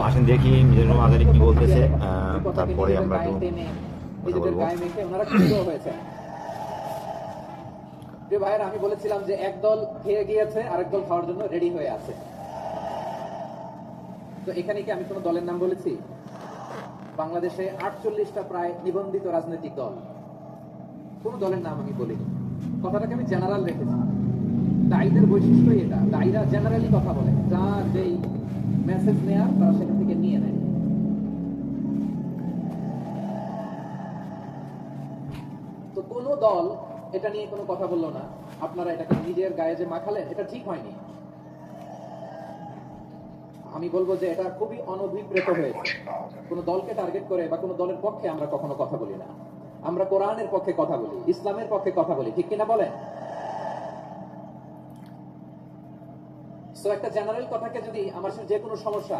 আসেন দেখি মিজানুর কি বলতেছে। তারপরে আমরা কথা বলব। বাংলাদেশে আটচল্লিশটা প্রায় নিবন্ধিত রাজনৈতিক দল। কোন দলের নাম আমি বলিনি। কথাটাকে আমি জেনারেল রেখেছি। দায়ীদের বৈশিষ্ট্যই এটা। দায়ীরা জেনারেলি কথা বলে। যা যেই মেসেজ নেয়ার তারা সেখান থেকে নিয়ে নেয় তো কোন দল এটা নিয়ে কোনো কথা বলল না। আপনারা এটাকে নিজের গায়ে যে মাখালেন, এটা ঠিক হয়নি। আমি বলব যে এটা খুবই অনভিপ্রেত হয়েছে। কোন দলকে টার্গেট করে বা কোন দলের পক্ষে আমরা কখনো কথা বলি না। আমরা কোরআনের পক্ষে কথা বলি, ইসলামের পক্ষে কথা বলি, ঠিক কিনা বলেন? সো একটা জেনারেল কথাকে যদি আমার সাথে যে কোনো সমস্যা,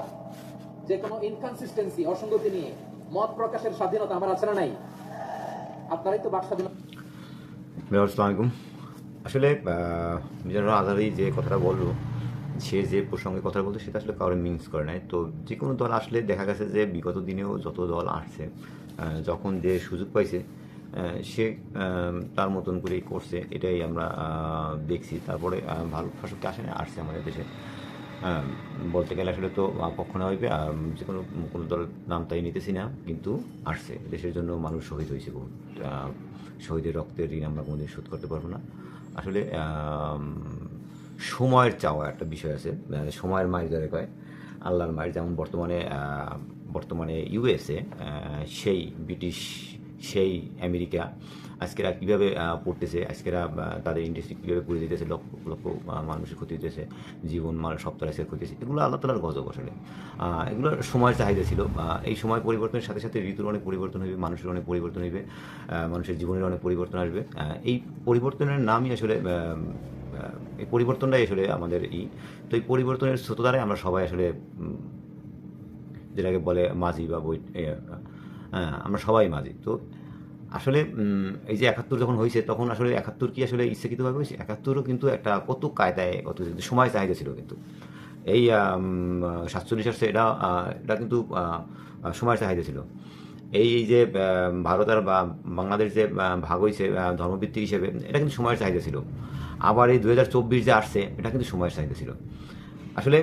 যে কোনো ইনকনসিস্টেন্সি অসঙ্গতি নিয়ে মত প্রকাশের স্বাধীনতা আমার আছে না নাই? আপনারাই তো বাক স্বাধীনতা আসসালামাইকুম আসলে মিজানুর আজারি যে কথাটা বলল, সে যে প্রসঙ্গে কথা বলতো, সেটা আসলে কারোর মিন্স করে নাই। তো যে কোনো দল আসলে দেখা গেছে যে বিগত দিনেও যত দল আসছে যখন যে সুযোগ পাইছে সে তার মতন করেই করছে এটাই আমরা দেখছি। তারপরে ভালো শাসককে আসে না আসছে আমাদের দেশে। বলতে গেলে আসলে তো আহ, পক্ষ না হইবে আহ, যে কোনো কোনো দলের নাম তাই নিতেছি না কিন্তু আসছে। দেশের জন্য মানুষ শহীদ হয়েছে শহীদের রক্তের ঋণ আমরা কোনোদিন শোধ করতে পারব না। আসলে সময়ের চাওয়া একটা বিষয় আছে সময়ের মায়ের যারা কয় আল্লাহর মায়ের যেমন বর্তমানে বর্তমানে ইউএসএ সেই ব্রিটিশ সেই আমেরিকা। আজকেরা কীভাবে পড়তেছে, আজকেরা তাদের ইন্ডাস্ট্রি কীভাবে করে দিতেছে, লক্ষ লক্ষ মানুষের ক্ষতি হতেছে জীবন, মাল সপ্তাহ আজকের ক্ষতি হচ্ছে এগুলো আল্লাহ তালার গজব আসলে। এগুলো সময়ের চাহিদা ছিল। এই সময় পরিবর্তনের সাথে সাথে ঋতুর অনেক পরিবর্তন হইবে, মানুষের অনেক পরিবর্তন হইবে মানুষের জীবনের অনেক পরিবর্তন আসবে। এই পরিবর্তনের নামই আসলে এই পরিবর্তনটাই আসলে আমাদের ই। তো এই পরিবর্তনের স্রোত দ্বারাই আমরা সবাই আসলে যেটাকে বলে মাঝি বা বই আমরা সবাই মাঝি। তো আসলে এই যে একাত্তর যখন হয়েছে, তখন আসলে একাত্তর কি আসলে ইচ্ছাকৃতভাবে হয়েছে? একাত্তরও কিন্তু একটা কত কায়দায় কত সময় চাহিদা ছিল কিন্তু। এই সাতচল্লিশ আসছে, এটা এটা কিন্তু সময়ের চাহিদা ছিল। এই যে ভারত আর বাংলাদেশ যে ভাগ হয়েছে ধর্মভিত্তিক হিসেবে, এটা কিন্তু সময়ের চাহিদা ছিল। আবার এই দু হাজার চব্বিশ যে আসছে, এটা কিন্তু সময়ের চাহিদা ছিল। আসলে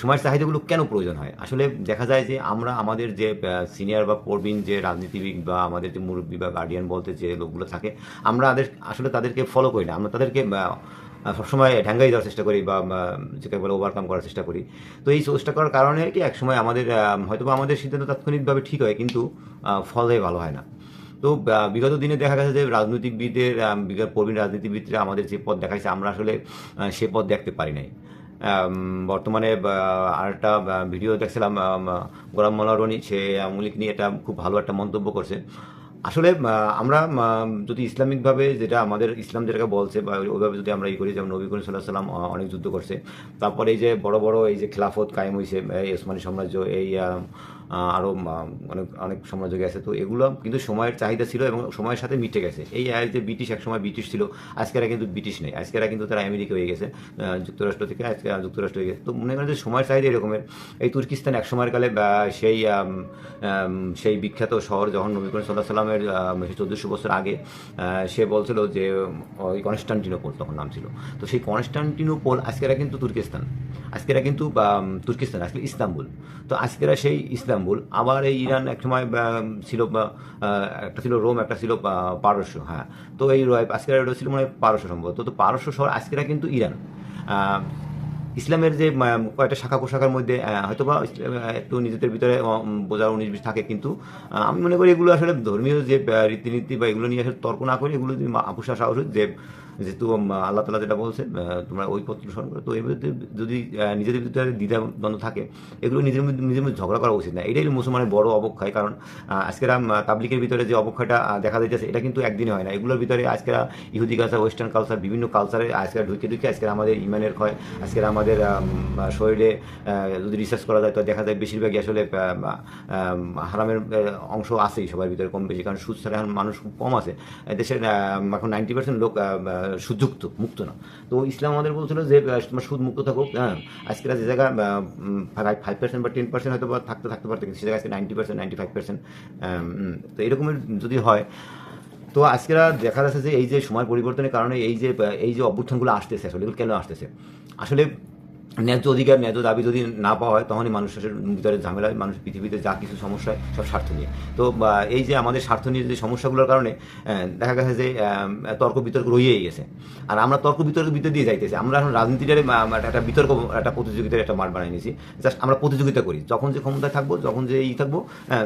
সময়ের চাহিদাগুলো কেন প্রয়োজন হয়? আসলে দেখা যায় যে আমরা, আমাদের যে সিনিয়র বা প্রবীণ যে রাজনীতিবিদ বা আমাদের যে মুরব্বী বা গার্ডিয়ান বলতে যে লোকগুলো থাকে, আমরা তাদের আসলে তাদেরকে ফলো করি না। আমরা তাদেরকে সবসময় ঢাঙ্গাই দেওয়ার চেষ্টা করি বা যেটাকে বলে ওভারকাম করার চেষ্টা করি। তো এই চেষ্টা করার কারণে কি একসময় আমাদের হয়তো আমাদের সিদ্ধান্ত তাৎক্ষণিকভাবে ঠিক হয়, কিন্তু ফলে ভালো হয় না। তো বিগত দিনে দেখা গেছে যে রাজনৈতিকবিদের প্রবীণ রাজনীতিবিদরা আমাদের যে পথ দেখাইছে, আমরা আসলে সে পথ দেখতে পারি নাই। বর্তমানে আরেকটা ভিডিও দেখছিলাম গোলাম মোল্লা রনি, সে আওয়ামী নিয়ে একটা খুব ভালো একটা মন্তব্য করছে। আসলে আমরা যদি ইসলামিকভাবে যেটা আমাদের ইসলাম যেটাকে বলছে, বা ওইভাবে যদি আমরা ই করি, যেমন নবী করিম সাল্লাহ সাল্লাম অনেক যুদ্ধ করছে। তারপরে এই যে বড় বড় এই যে খেলাফত কায়েম হয়েছে এই ওসমানী সাম্রাজ্য, এই আহ, আহ, আরও আহ, অনেক অনেক সাম্রাজ্য গেছে তো এগুলো কিন্তু সময়ের চাহিদা ছিল এবং সময়ের সাথে মিটে গেছে। এই আহ, যে ব্রিটিশ এক সময় ব্রিটিশ ছিল আজকেরা কিন্তু ব্রিটিশ নেই। আজকেরা কিন্তু তারা আমেরিকা হয়ে গেছে যুক্তরাষ্ট্র থেকে আজকে যুক্তরাষ্ট্র হয়ে গেছে। তো মনে করেন যে সময়ের চাহিদা এরকমের। এই তুর্কিস্তান এক কালে সেই সেই বিখ্যাত শহর যখন নবী করিম সাল্লাহ সাল্লামের চোদ্দোশো বছর আগে সে বলছিল যে ওই কনস্টান্টিনোপল তখন নাম ছিল। তো সেই কনস্টান্টিনোপল আজকেরা কিন্তু তুর্কিস্তান। আজকেরা কিন্তু তুর্কিস্তান আজকে ইস্তাম্বুল। তো আজকেরা সেই ইস্তাম্বুল আবার এই ইরান এক সময় ছিল একটা ছিল রোম একটা ছিল পারস্য হ্যাঁ। তো এই আজকেরা ছিল মনে পারস্য সম্ভবত। তো পারস্য শহর আজকেরা কিন্তু ইরান। ইসলামের যে কয়েকটা শাখা পোশাকের মধ্যে ইসলাম, আহ, একটু নিজেদের ভিতরে বোঝার উনিশ বিশ থাকে কিন্তু আমি মনে করি এগুলো আসলে ধর্মীয় যে রীতিনীতি বা এগুলো নিয়ে আসলে তর্ক না করে এগুলো আপুষা সাহস যে যেহেতু আল্লাহ তালা যেটা বলছে আহ, তোমরা ওই পত্র স্মরণ করো। তো এর মধ্যে যদি নিজেদের ভিতরে দ্বিধা দ্বন্দ্ব থাকে এগুলো নিজের মধ্যে নিজের মধ্যে ঝগড়া করা উচিত না। এটাই মুসলমানের বড় অবক্ষয়। কারণ আজকের তাবলিকের ভিতরে যে অবক্ষয়টা দেখা যাইতেছে এটা কিন্তু একদিনে হয় না। এগুলোর ভিতরে আজকের ইহুদি কালচার ওয়েস্টার্ন কালচার বিভিন্ন কালচারে আজকের ঢুকে ঢুকে আজকের আমাদের ইমানের ক্ষয় আজকের আমাদের শরীরে যদি রিসার্চ করা যায় তো দেখা যায় বেশিরভাগই আসলে হারামের অংশ আছেই সবার ভিতরে কম বেশি। কারণ সুদ ছাড়া মানুষ খুব কম আছে। দেশের এখন নাইনটি পার্সেন্ট লোক সুযুক্ত, মুক্ত না। তো ইসলাম আমাদের বলছিল যে তোমার সুদ মুক্ত থাকুক হ্যাঁ আজকে যে জায়গায় ফাইভ পার্সেন্ট বা টেন পার্সেন্ট হয়তো বা থাকতে থাকতে পারতো, কিন্তু সে জায়গায় আজকে ninety percent ninety five percent তো এরকমই যদি হয়, তো আজকেরা দেখা যাচ্ছে যে এই যে সময় পরিবর্তনের কারণে এই যে এই যে অভ্যুত্থানগুলো আসতেছে, আসলে এগুলো কেন আসতেছে? আসলে ন্যায্য অধিকার, ন্যায্য দাবি যদি না পাওয়া হয়, তখনই মানুষের ভিতরে ঝামেলা হয়, মানুষ পৃথিবীতে যা কিছু সমস্যা হয়, সব স্বার্থ নিয়ে। তো এই যে আমাদের স্বার্থ নিয়ে যে সমস্যাগুলোর কারণে দেখা গেছে যে তর্ক বিতর্ক রয়েই গেছে। আর আমরা তর্ক বিতর্ক ভিতর দিয়ে যাইতেছি। আমরা এখন রাজনীতিটারে একটা বিতর্ক, একটা প্রতিযোগিতার একটা মাঠ বানিয়ে নিয়েছি। জাস্ট আমরা প্রতিযোগিতা করি। যখন যে ক্ষমতায় থাকব, যখন যে ই থাকব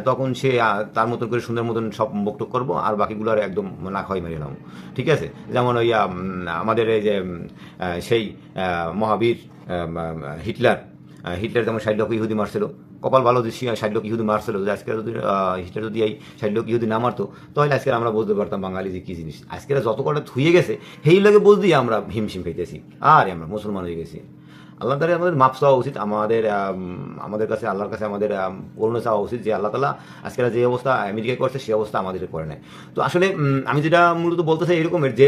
তখন সে তার মতন করে সুন্দর মতন সব বক্তব্য করব, আর বাকিগুলো আর একদম না খাওয়াই মেরে নাম ঠিক আছে? যেমন ওই আমাদের এই যে সেই মহাবীর হিটলার। হিটলার যেমন ষাট লক্ষ ইহুদি মারছিল কপাল ভালো যে সে ষাট লক্ষ ইহুদি মারছিল যে আজকে যদি হিটলার যদি এই ষাট লক্ষ ইহুদি না মারতো তাহলে আজকে আমরা বুঝতে পারতাম বাঙালি যে কী জিনিস। আজকে যত কটা থুয়ে গেছে সেই লাগে বুঝতেই আমরা হিমশিম খাইতেছি। আর আমরা মুসলমান হয়ে গেছি। আল্লাহ তালা আমাদের মাপ চাওয়া উচিত আমাদের আমাদের কাছে আল্লাহর কাছে আমাদের আম, করুণা চাওয়া উচিত যে আল্লাহ তালা আজকে যে অবস্থা আমেরিকায় করছে সেই অবস্থা আমাদের করে নেয়। তো আসলে আমি যেটা মূলত বলতে চাই এরকমের যে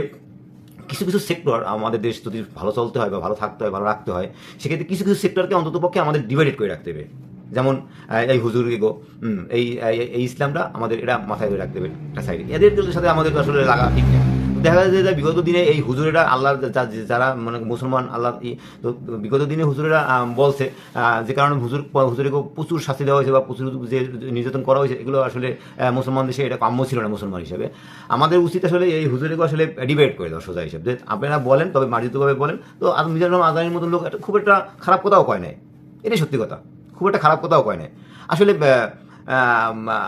কিছু কিছু সেক্টর আমাদের দেশ যদি ভালো চলতে হয় বা ভালো থাকতে হয়, ভালো রাখতে হয়, সেক্ষেত্রে কিছু কিছু সেক্টরকে অন্তত পক্ষে আমাদের ডিভাইডেড করে রাখতে হবে। যেমন এই হুজুর গো এই, এই- ইসলামটা আমাদের এটা মাথায় ধরে রাখতে হবে একটা সাইডে এদের সাথে আমাদের আসলে লাগা ঠিক নেই। দেখা যায় যে বিগত দিনে এই হুজুরেরা আল্লাহ যারা মানে মুসলমান আল্লাহ বিগত দিনে হুজুরেরা বলছে যে কারণে হুজুর হুজুরকে প্রচুর শাস্তি দেওয়া হয়েছে বা প্রচুর যে নির্যাতন করা হয়েছে, এগুলো আসলে মুসলমান দেশে এটা কাম্য ছিল না মুসলমান হিসেবে। আমাদের উচিত আসলে এই হুজুরকে আসলে ডিবেট করে দেওয়া সোজা হিসেবে। যে আপনারা বলেন, তবে মার্জিতভাবে বলেন, তো মিজানুর রহমান আদানির মতন লোক খুব একটা খারাপ কথাও কয় নাই। এটাই সত্যি কথা। খুব একটা খারাপ কথাও কয় নাই। আসলে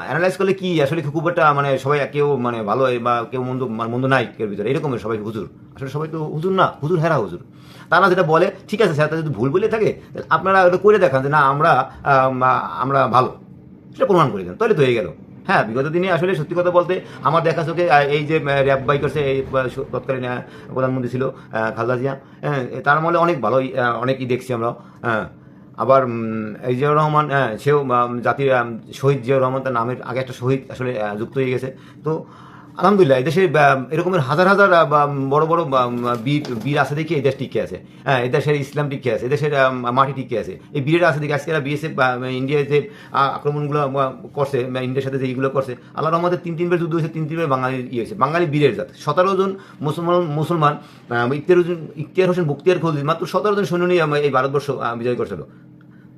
অ্যানালাইজ করলে কি আসলে খুব একটা মানে সবাই কেউ মানে ভালো বা কেউ মন্দ মানে মন্দ নাই কেউ ভিতরে? এরকমের সবাই হুজুর। আসলে সবাই তো হুজুর না হুজুর হেরা হুজুর। তারা যেটা বলে ঠিক আছে স্যার যদি ভুল বলে থাকে আপনারা ওটা করে দেখান যে না আমরা আমরা ভালো। সেটা প্রমাণ করে দেন তাহলে তো হয়ে গেল। হ্যাঁ বিগত দিনে আসলে সত্যি কথা বলতে আমার দেখা চোখে এই যে র্যাব বাই করছে এই তৎকালীন প্রধানমন্ত্রী ছিল খালদা জিয়া হ্যাঁ, তার আমলে অনেক ভালোই অনেকই দেখছি আমরা হ্যাঁ। আবার এই জিয়াউর রহমান হ্যাঁ, সেও জাতির শহীদ জিয়াউর রহমান তার নামের আগে একটা শহীদ আসলে যুক্ত হয়ে গেছে। তো আলহামদুলিল্লাহ এই দেশে এরকমের হাজার হাজার বড় বড় বীর বীর আছে দেখে এই দেশ টিকে আছে। হ্যাঁ এই দেশের ইসলাম টিকে আছে দেশের মাটি টিকে আছে। এই বীরেরা আছে দেখে আজকে বিএসএফ ইন্ডিয়ায় যে আক্রমণগুলো করছে ইন্ডিয়ার সাথে যে এইগুলো করছে আল্লাহ রহমদের তিন তিনবার যুদ্ধ হয়েছে তিন তিনবার বাঙালি ইয়ে হয়েছে বাঙালি বীরের জাত। সতেরো জন মুসলমান মুসলমান আহ, ইখতিয়ার হোসেন ইখতিয়ার হোসেন বক্তিয়ার খলজি মাত্র সতেরো জন সৈন্য নিয়ে এই ভারতবর্ষ বিজয় করছিল।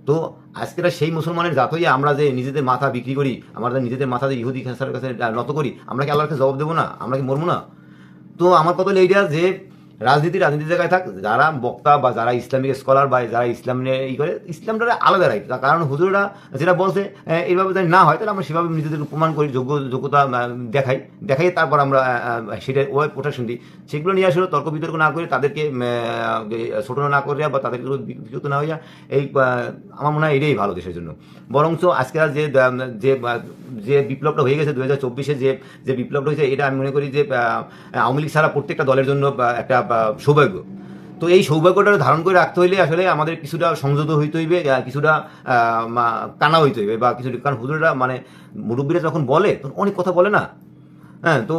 তো আজকেরা সেই মুসলমানের জাত আমরা যে নিজেদের মাথা বিক্রি করি, আমরা নিজেদের মাথা যে ইহুদি খেসারের কাছে নত করি, আমরা কি আল্লাহর কাছে জবাব দেবো না? আমরা কি মরবো না? তো আমার কথা হলো এইটা যে রাজনীতি রাজনীতি জায়গায় থাক, যারা বক্তা বা যারা ইসলামিক স্কলার বা যারা ইসলাম নিয়ে ই করে ইসলামটা আলাদা তার কারণ হুজুররা যেটা বলছে এইভাবে যদি না হয়, তাহলে আমরা সেভাবে নিজেদের প্রমাণ করি, যোগ্য, যোগ্যতা দেখাই। দেখাই তারপর আমরা সেটা ওয়াই প্রোটেকশন দিই। সেগুলো নিয়ে আসলে তর্ক বিতর্ক না করে তাদেরকে ছোট না করিয়া বা তাদেরকে বিকৃত না হইয়া, এই আমার মনে হয় এটাই ভালো দেশের জন্য। বরঞ্চ আজকে যে যে যে বিপ্লবটা হয়ে গেছে দু হাজার চব্বিশে যে যে বিপ্লবটা হয়েছে, এটা আমি মনে করি যে আওয়ামী লীগ ছাড়া প্রত্যেকটা দলের জন্য একটা সৌভাগ্য। তো এই সৌভাগ্যটা ধারণ করে রাখতে হইলে আসলে আমাদের কিছুটা সংযত হইতে হইবে কিছুটা কানা হইতে হইবে, বা কিছু কারণ হুজুররা মানে মুরব্বীরা যখন বলে, তখন অনেক কথা বলে না। হ্যাঁ তো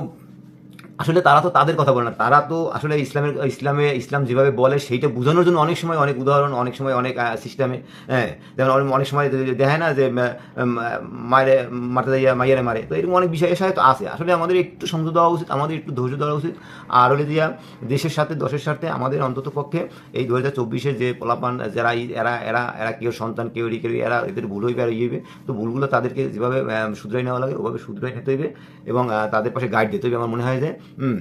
আসলে তারা তো তাদের কথা বলে না। তারা তো আসলে ইসলামের, ইসলামে, ইসলাম যেভাবে বলে সেইটা বোঝানোর জন্য অনেক সময় অনেক উদাহরণ, অনেক সময় অনেক সিস্টেমে হ্যাঁ যেমন অনেক- সময় দেখায় না যে মায়ের মারতে যাইয়া, মাইয়ারে মারে। তো এরকম অনেক বিষয় হয়তো আছে। আসলে আমাদের একটু সংযত দেওয়া উচিত, আমাদের একটু ধৈর্য দেওয়া উচিত। আর হলে দিয়া দেশের সাথে, দশের স্বার্থে আমাদের অন্তত পক্ষে এই দু হাজার চব্বিশে যে পোলাপান, যারা এরা এরা এরা কেউ সন্তান, কেউ কেউ এরা এদের ভুল হইবে আর ইয়ে তো ভুলগুলো তাদেরকে যেভাবে শুধরাই নেওয়া লাগে, ওভাবে শুধরাই নিতে হইবে এবং তাদের পাশে গাইড দিতে হবে আমার মনে হয় যে। হুম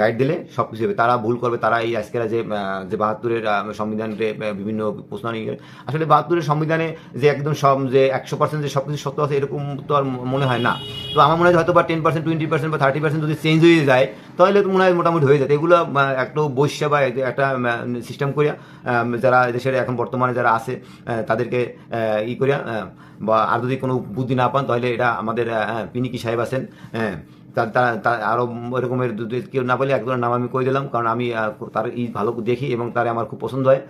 গাইড দিলে সব কিছু হবে। তারা ভুল করবে, তারা এই আজকেরা যে যে বাহাত্তরের সংবিধানকে বিভিন্ন প্রশ্ন নিয়ে আসলে বাহাত্তরের সংবিধানে যে একদম সব, যে একশো পার্সেন্ট যে সব কিছু সত্য আছে, এরকম তো আর মনে হয় না। তো আমার মনে হয় হয়তো বা টেন পার্সেন্ট টোয়েন্টি পার্সেন্ট বা থার্টি পার্সেন্ট যদি চেঞ্জ হয়ে যায়, তাহলে তো মনে হয় মোটামুটি হয়ে যায় এগুলো একটা বৈশ্যা বা একটা সিস্টেম করিয়া যারা দেশের এখন বর্তমানে যারা আছে তাদেরকে ই করিয়া বা আর যদি কোনো বুদ্ধি না পান, তাহলে এটা আমাদের পিনিকি সাহেব আছেন হ্যাঁ তার আরও এরকমের কেউ না পেলে একজনের নাম আমি কই দিলাম, কারণ আমি তার ই ভালো দেখি এবং তার আমার খুব পছন্দ হয়।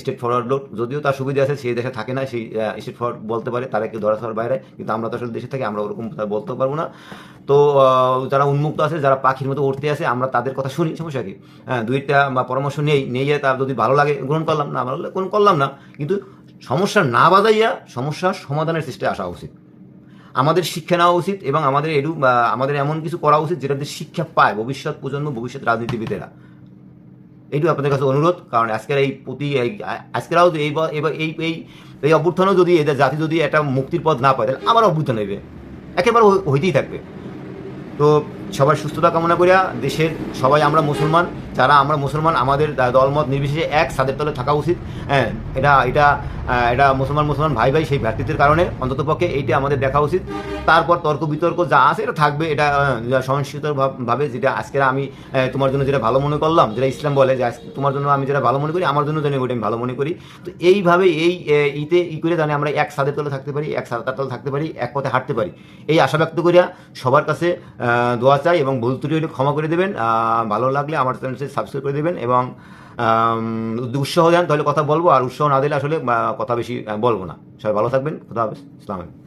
স্টেট ফরওয়ার্ড লোক। যদিও তার সুবিধা আছে সেই দেশে থাকে না সেই স্টেট ফরওয়ার্ড বলতে পারে, তারা কেউ ধরা ধরার বাইরে, কিন্তু আমরা তো আসলে দেশে থাকি, আমরা ওরকম তার বলতে পারব না। তো যারা উন্মুক্ত আছে, যারা পাখির মতো উঠতে আছে আমরা তাদের কথা শুনি, সমস্যা কি? হ্যাঁ দুইটা বা পরামর্শ নেই নিয়ে তার যদি ভালো লাগে, গ্রহণ করলাম, না ভালো লাগলে গ্রহণ করলাম না। কিন্তু সমস্যা না বাজাইয়া সমস্যার সমাধানের চেষ্টায় আসা উচিত। আমাদের শিক্ষা নেওয়া উচিত এবং আমাদের এরু আমাদের এমন কিছু করা উচিত যেটাতে শিক্ষা পায় ভবিষ্যৎ প্রজন্ম, ভবিষ্যৎ রাজনীতিবিদেরা। এইটুকু আপনাদের কাছে অনুরোধ, কারণ আজকের এই প্রতি আজকেরাও এই এই এই এই অভ্যুত্থানও যদি এদের জাতি যদি একটা মুক্তির পথ না পায়, তাহলে আবার অভ্যুত্থান হইবে। একেবারে হই- হইতেই থাকবে। তো সবার সুস্থতা কামনা করিয়া দেশের সবাই আমরা মুসলমান, যারা আমরা মুসলমান, আমাদের দলমত নির্বিশেষে এক, সাদের তলে থাকা উচিত। হ্যাঁ এটা এটা এটা মুসলমান মুসলমান ভাই ভাই, সেই ভ্রাতৃত্বের কারণে অন্তত পক্ষে এইটা আমাদের দেখা উচিত। তারপর তর্ক বিতর্ক যা আছে এটা থাকবে, এটা সহিংসিত ভাবে যেটা আজকে আমি তোমার জন্য যেটা ভালো মনে করলাম, যেটা ইসলাম বলে যে তোমার জন্য আমি যেটা ভালো মনে করি, আমার জন্য জানি ওইটা আমি ভালো মনে করি। তো এইভাবে এই ইতে ই করে জানি আমরা এক সাদের তলে থাকতে পারি, এক সাদার তলে থাকতে পারি, এক পথে হাঁটতে পারি। এই আশা ব্যক্ত করিয়া সবার কাছে দোয়া চাই এবং ভুল ত্রুটি হলে ক্ষমা করে দেবেন। ভালো লাগলে আমার চ্যানেলটি সাবস্ক্রাইব করে দেবেন এবং যদি উৎসাহ দেন তাহলে কথা বলব, আর উৎসাহ না দিলে আসলে কথা বেশি বলব না। সবাই ভালো থাকবেন। কথা হবে